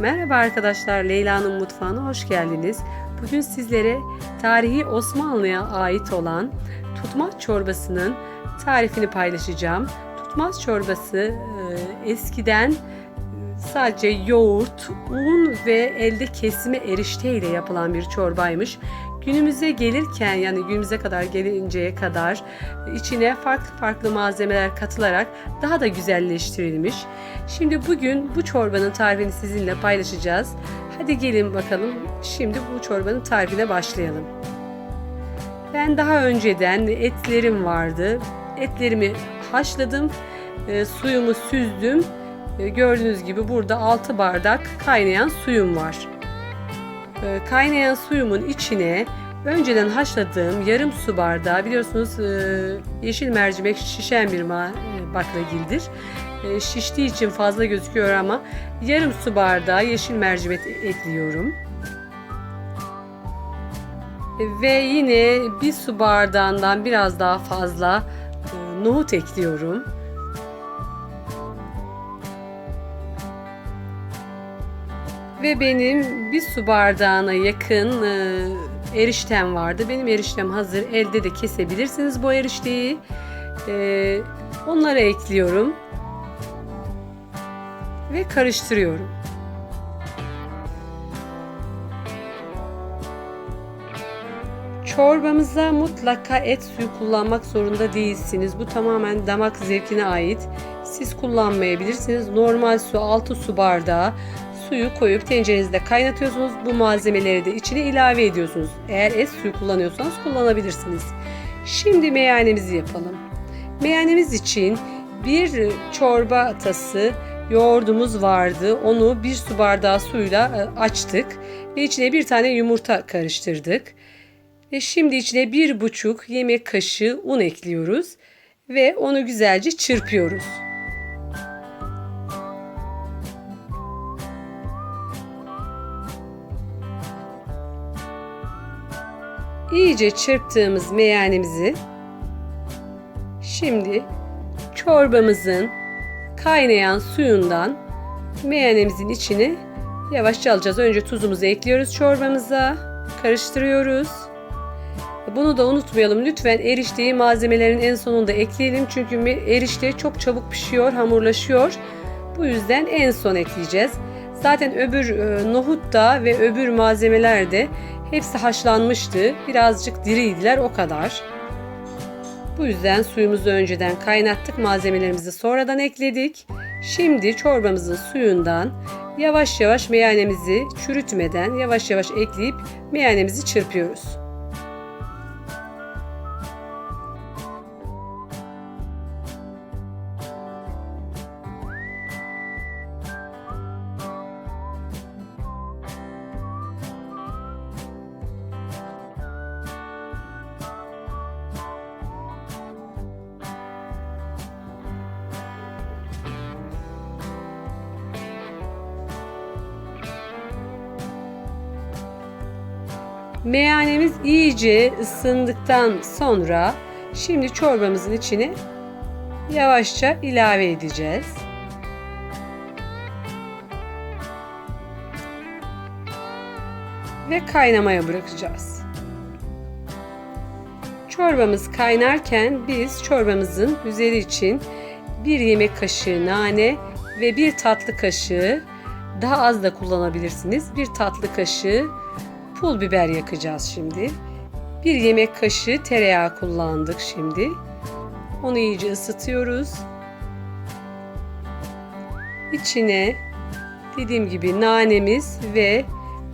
Merhaba arkadaşlar, Leyla'nın mutfağına hoş geldiniz. Bugün sizlere tarihi Osmanlı'ya ait olan tutmaz çorbasının tarifini paylaşacağım. Tutmaz çorbası e, eskiden sadece yoğurt, un ve elde kesme erişte ile yapılan bir çorbaymış. Günümüze gelirken yani günümüze kadar gelinceye kadar içine farklı farklı malzemeler katılarak daha da güzelleştirilmiş. Şimdi bugün bu çorbanın tarifini sizinle paylaşacağız. Hadi gelin bakalım şimdi bu çorbanın tarifine başlayalım. Ben daha önceden etlerim vardı. Etlerimi haşladım, e, suyumu süzdüm. E, gördüğünüz gibi burada 6 bardak kaynayan suyum var. E, kaynayan suyumun içine önceden haşladığım yarım su bardağı biliyorsunuz e, yeşil mercimek şişen bir e, baklagildir. E, şiştiği için fazla gözüküyor ama yarım su bardağı yeşil mercimek ekliyorum. Ve yine bir su bardağından biraz daha fazla nohut ekliyorum. Ve benim bir su bardağına yakın e, eriştem vardı. Benim eriştem hazır. Elde de kesebilirsiniz bu erişteyi. E, onları ekliyorum. Ve karıştırıyorum. Çorbamıza mutlaka et suyu kullanmak zorunda değilsiniz. Bu tamamen damak zevkine ait. Siz kullanmayabilirsiniz. Normal su 6 su bardağı suyu koyup tencerenizde kaynatıyorsunuz. Bu malzemeleri de içine ilave ediyorsunuz. Eğer et suyu kullanıyorsanız kullanabilirsiniz. Şimdi meyanemizi yapalım. Meyanemiz için bir çorba tası yoğurdumuz vardı. Onu bir su bardağı suyla e, açtık ve içine bir tane yumurta karıştırdık. Ve şimdi içine bir buçuk yemek kaşığı un ekliyoruz ve onu güzelce çırpıyoruz. İyice çırptığımız meyanemizi şimdi çorbamızın kaynayan suyundan meyanemizin içine yavaşça alacağız. Önce tuzumuzu ekliyoruz çorbamıza, karıştırıyoruz. Bunu da unutmayalım. Lütfen erişteyi malzemelerin en sonunda ekleyelim. Çünkü erişte çok çabuk pişiyor, hamurlaşıyor. Bu yüzden en son ekleyeceğiz. Zaten öbür e, nohut da ve öbür malzemeler de hepsi haşlanmıştı. Birazcık diriydiler o kadar. Bu yüzden suyumuzu önceden kaynattık. Malzemelerimizi sonradan ekledik. Şimdi çorbamızın suyundan yavaş yavaş meyanemizi çürütmeden yavaş yavaş ekleyip meyanemizi çırpıyoruz. Meyanemiz iyice ısındıktan sonra şimdi çorbamızın içine yavaşça ilave edeceğiz. Ve kaynamaya bırakacağız. Çorbamız kaynarken biz çorbamızın üzeri için bir yemek kaşığı nane ve bir tatlı kaşığı daha az da kullanabilirsiniz. Bir tatlı kaşığı pul biber yakacağız şimdi. Bir yemek kaşığı tereyağı kullandık şimdi. Onu iyice ısıtıyoruz. İçine dediğim gibi nanemiz ve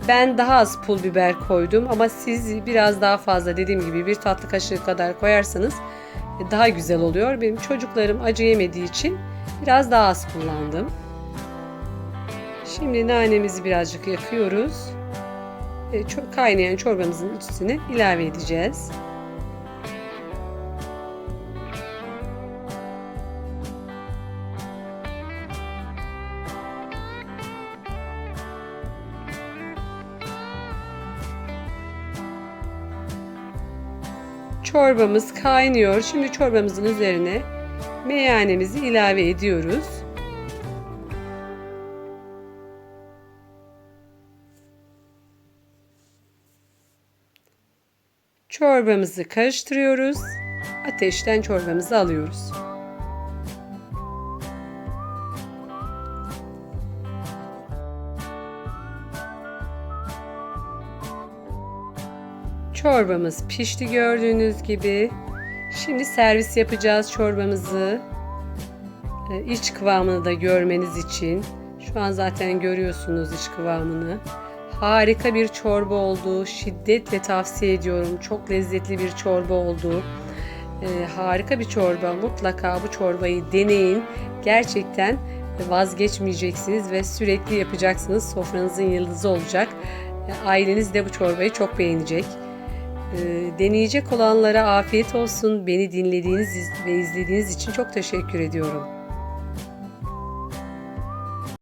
ben daha az pul biber koydum ama siz biraz daha fazla dediğim gibi bir tatlı kaşığı kadar koyarsanız daha güzel oluyor. Benim çocuklarım acı yemediği için biraz daha az kullandım. Şimdi nanemizi birazcık yakıyoruz kaynayan çorbamızın içine ilave edeceğiz. Çorbamız kaynıyor. Şimdi çorbamızın üzerine meyanemizi ilave ediyoruz. Çorbamızı karıştırıyoruz. Ateşten çorbamızı alıyoruz. Çorbamız pişti gördüğünüz gibi. Şimdi servis yapacağız çorbamızı. Ee, İç kıvamını da görmeniz için. Şu an zaten görüyorsunuz iç kıvamını. Harika bir çorba oldu. Şiddetle tavsiye ediyorum. Çok lezzetli bir çorba oldu. Ee, harika bir çorba. Mutlaka bu çorbayı deneyin. Gerçekten vazgeçmeyeceksiniz ve sürekli yapacaksınız. Sofranızın yıldızı olacak. Ee, Aileniz de bu çorbayı çok beğenecek. Ee, deneyecek olanlara afiyet olsun. Beni dinlediğiniz ve izlediğiniz için çok teşekkür ediyorum.